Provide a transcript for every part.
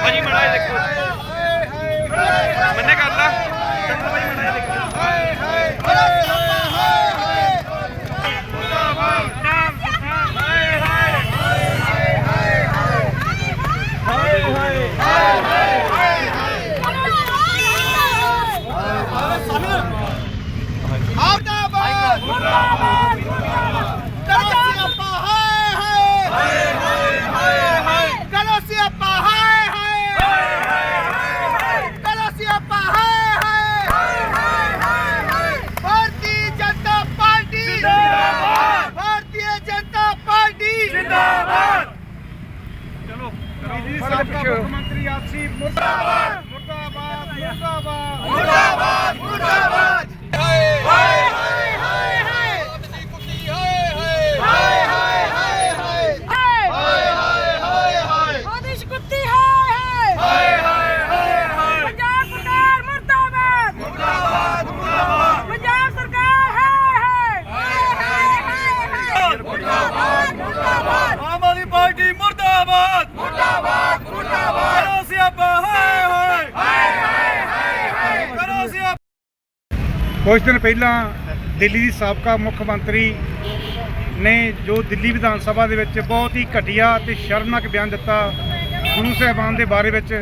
ਭਾਜੀ ਮੜਾ ਦੇਖੋ। ਮੰਨੇ ਕਰ ਲਾ ਭਾਈ ਮੜਾ ਦੇਖੋ ਮੁਰਦਾਬਾਦ ਮੁਰਦਾਬਾਦ ਕਰੋ ਸਿਆਪਾ ਹਾਏ ਹਾਏ ਹਾਏ ਹਾਏ ਕਰੋ ਸਿਆਪਾ ਹਾਏ ਹਾਏ ਕਰੋ ਸਿਆਪਾ ਹਾਏ ਹਾਏ ਭਾਰਤੀ ਜਨਤਾ ਪਾਰਟੀ ਜਿੰਦਾਬਾਦ ਭਾਰਤੀ ਜਨਤਾ ਪਾਰਟੀ ਜਿੰਦਾਬਾਦ ਚਲੋ ਸਾਬਕਾ ਮੁੱਖ ਮੰਤਰੀ ਆਸੀ ਮੁਰਦਾਬਾਦ ਮੁਰਦਾਬਾਦ ਮੁਰਦਾਬਾਦ ਮੁਰਦਾਬਾਦ ਮੁਰਦਾਬਾਦ ਹਾਏ ਹਾਏ ਹਾਏ ਹਾਏ ਹਾਏ ਆਪਣੀ ਕੁੱਤੀ ਹਾਏ ਹਾਏ ਹਾਏ ਹਾਏ ਹਾਏ ਹਾਏ ਹਾਏ ਹਾਏ ਹਾਏ ਆਦਿਸ਼ ਕੁੱਤੀ ਹਾਏ ਹਾਏ ਹਾਏ ਹਾਏ ਹਾਏ ਪੰਜਾਬ ਸਰਕਾਰ ਮੁਰਦਾਬਾਦ ਮੁਰਦਾਬਾਦ ਮੁਰਦਾਬਾਦ ਪੰਜਾਬ ਸਰਕਾਰ ਹਾਏ ਹਾਏ ਹਾਏ ਮੁਰਦਾਬਾਦ ਮੁਰਦਾਬਾਦ ਆਮ ਆਦਮੀ ਪਾਰਟੀ ਮੁਰਦਾਬਾਦ ਮੁਰਦਾਬਾਦ ਕਰੋ ਸਿਆਪਾ ਹਾਏ ਹਾਏ ਹਾਏ ਹਾਏ ਹਾਏ ਕਰੋ ਸਿਆਪਾ ਕੁਝ ਦਿਨ ਪਹਿਲਾਂ ਦਿੱਲੀ ਦੀ ਸਾਬਕਾ ਮੁੱਖ ਮੰਤਰੀ ਨੇ ਜੋ ਦਿੱਲੀ ਵਿਧਾਨ ਸਭਾ ਦੇ ਵਿੱਚ ਬਹੁਤ ਹੀ ਘਟੀਆ ਤੇ ਸ਼ਰਮਨਾਕ ਬਿਆਨ ਦਿੱਤਾ, ਗੁਰੂ ਸਾਹਿਬਾਨ ਦੇ ਬਾਰੇ ਵਿੱਚ,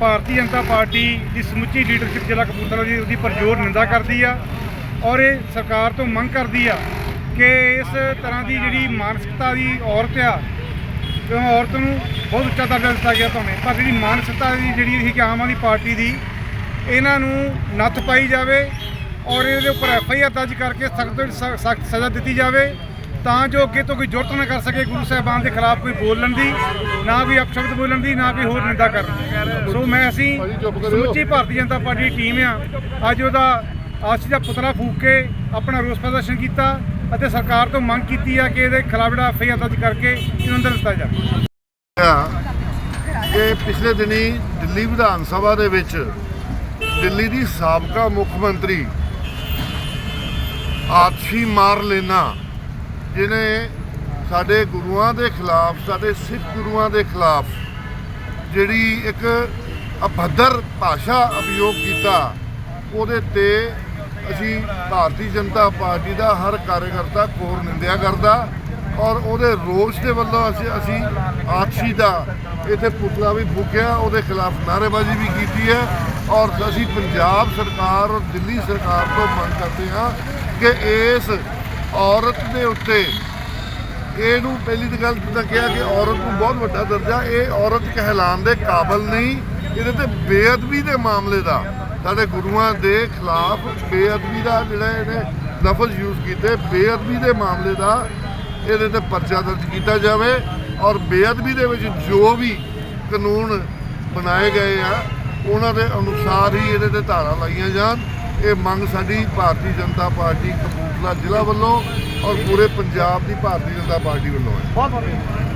ਭਾਰਤੀ ਜਨਤਾ ਪਾਰਟੀ ਦੀ ਸਮੁੱਚੀ ਲੀਡਰਸ਼ਿਪ ਜ਼ਿਲ੍ਹਾ ਕਪੂਰਥਲਾ ਦੀ ਉਹਦੀ ਪਰਜੋਰ ਨਿੰਦਾ ਕਰਦੀ ਆ ਔਰ ਇਹ ਸਰਕਾਰ ਤੋਂ ਮੰਗ ਕਰਦੀ ਆ ਕਿ ਇਸ ਤਰ੍ਹਾਂ ਦੀ ਜਿਹੜੀ ਮਾਨਸਿਕਤਾ ਦੀ ਔਰਤ ਆ ਤੇ ਔਰਤ ਨੂੰ ਬਹੁਤ ਉੱਚਾ ਦਰਜਾ ਦਿੱਤਾ ਗਿਆ ਤੁਹਾਨੂੰ ਪਰ ਜਿਹੜੀ ਮਾਨਸਿਕਤਾ ਦੀ ਜਿਹੜੀ ਸੀ ਕਿ ਆਮ ਆਦਮੀ ਪਾਰਟੀ ਦੀ ਇਹਨਾਂ ਨੂੰ ਨੱਥ ਪਾਈ ਜਾਵੇ ਔਰ ਇਹਦੇ ਉੱਪਰ ਐਫ ਆਈ ਆਰ ਦਰਜ ਕਰਕੇ ਸਖਤ ਸਖਤ ਸਜ਼ਾ ਦਿੱਤੀ ਜਾਵੇ ਤਾਂ ਜੋ ਅੱਗੇ ਤੋਂ ਕੋਈ ਜ਼ਰੂਰਤ ਨਾ ਕਰ ਸਕੇ ਗੁਰੂ ਸਾਹਿਬਾਨ ਦੇ ਖਿਲਾਫ ਕੋਈ ਬੋਲਣ ਦੀ ਨਾ ਕੋਈ ਅਪਸ਼ਬਦ ਬੋਲਣ ਦੀ ਨਾ ਕੋਈ ਹੋਰ ਨਿੰਦਾ ਕਰਨ ਦੀ। ਸੋ ਮੈਂ ਅਸੀਂ ਸਮੁੱਚੀ ਭਾਰਤੀ ਜਨਤਾ ਪਾਰਟੀ ਦੀ ਟੀਮ ਆ। ਅੱਜ ਉਹਦਾ ਆਸੀ ਦਾ ਪੁਤਲਾ ਫੂਕ ਕੇ ਆਪਣਾ ਰੋਸ ਪ੍ਰਦਰਸ਼ਨ ਕੀਤਾ ਅਤੇ ਸਰਕਾਰ ਤੋਂ ਮੰਗ ਕੀਤੀ ਆ ਕਿ ਇਹਦੇ ਖਿਲਾਫ ਜਿਹੜਾ ਐਫ ਆਈ ਆਰ ਦਰਜ ਕਰਕੇ ਇਹਨੂੰ ਅੰਦਰ ਦਿੱਤਾ ਜਾਵੇ। ਕਿ ਪਿਛਲੇ ਦਿਨੀ ਦਿੱਲੀ ਵਿਧਾਨ ਸਭਾ ਦੇ ਵਿੱਚ ਦਿੱਲੀ ਦੀ ਸਾਬਕਾ ਮੁੱਖ ਮੰਤਰੀ ਆਤਸ਼ੀ ਮਾਰ ਲੈਣਾ ਜਿਨੇ ਸਾਡੇ ਗੁਰੂਆਂ ਦੇ ਖਿਲਾਫ, ਸਾਡੇ ਸਿੱਖ ਗੁਰੂਆਂ ਦੇ ਖਿਲਾਫ ਜਿਹੜੀ ਇੱਕ ਅਭਦਰ ਭਾਸ਼ਾ ਅਭਿਯੋਗ ਕੀਤਾ, ਉਹਦੇ ਤੇ ਅਸੀਂ ਭਾਰਤੀ ਜਨਤਾ ਪਾਰਟੀ ਦਾ ਹਰ ਕਾਰਜਕਰਤਾ ਕੋਰ ਨਿੰਦਿਆ ਕਰਦਾ ਔਰ ਉਹਦੇ ਰੋਸ ਦੇ ਵੱਲੋਂ ਅਸੀਂ ਅਸੀਂ ਆਤਸ਼ੀ ਦਾ ਇੱਥੇ ਪੁਤਲਾ ਵੀ ਫੂਕਿਆ, ਉਹਦੇ ਖਿਲਾਫ ਨਾਅਰੇਬਾਜ਼ੀ ਵੀ ਕੀਤੀ ਹੈ। ਔਰ ਅਸੀਂ ਪੰਜਾਬ ਸਰਕਾਰ ਔਰ ਦਿੱਲੀ ਸਰਕਾਰ ਤੋਂ ਮੰਗ ਕਰਦੇ ਹਾਂ ਕਿ ਇਸ ਔਰਤ ਦੇ ਉੱਤੇ ਇਹਨੂੰ ਪਹਿਲੀ ਤਾਂ ਗੱਲ ਤਾਂ ਕਿਹਾ ਕਿ ਔਰਤ ਨੂੰ ਬਹੁਤ ਵੱਡਾ ਦਰਜਾ, ਇਹ ਔਰਤ ਕਹਿਲਾਉਣ ਦੇ ਕਾਬਲ ਨਹੀਂ। ਇਹਦੇ ਤੇ ਬੇਅਦਬੀ ਦੇ ਮਾਮਲੇ ਦਾ ਸਾਡੇ ਗੁਰੂਆਂ ਦੇ ਖਿਲਾਫ ਬੇਅਦਬੀ ਦਾ ਜਿਹੜਾ ਇਹਨੇ ਲਫ਼ਜ਼ ਯੂਜ਼ ਕੀਤੇ, ਬੇਅਦਬੀ ਦੇ ਮਾਮਲੇ ਦਾ ਇਹਦੇ ਤੇ ਪਰਚਾ ਦਰਜ ਕੀਤਾ ਜਾਵੇ ਔਰ ਬੇਅਦਬੀ ਦੇ ਵਿੱਚ ਜੋ ਵੀ ਕਾਨੂੰਨ ਬਣਾਏ ਗਏ ਆ ਉਹਨਾਂ ਦੇ ਅਨੁਸਾਰ ਹੀ ਇਹਦੇ ਤੇ ਧਾਰਾ ਲਾਈਆਂ ਜਾਣ। ਇਹ ਮੰਗ ਸਾਡੀ ਭਾਰਤੀ ਜਨਤਾ ਪਾਰਟੀ ਕਪੂਰਥਲਾ ਜ਼ਿਲ੍ਹਾ ਵੱਲੋਂ ਔਰ ਪੂਰੇ ਪੰਜਾਬ ਦੀ ਭਾਰਤੀ ਜਨਤਾ ਪਾਰਟੀ ਵੱਲੋਂ ਹੈ।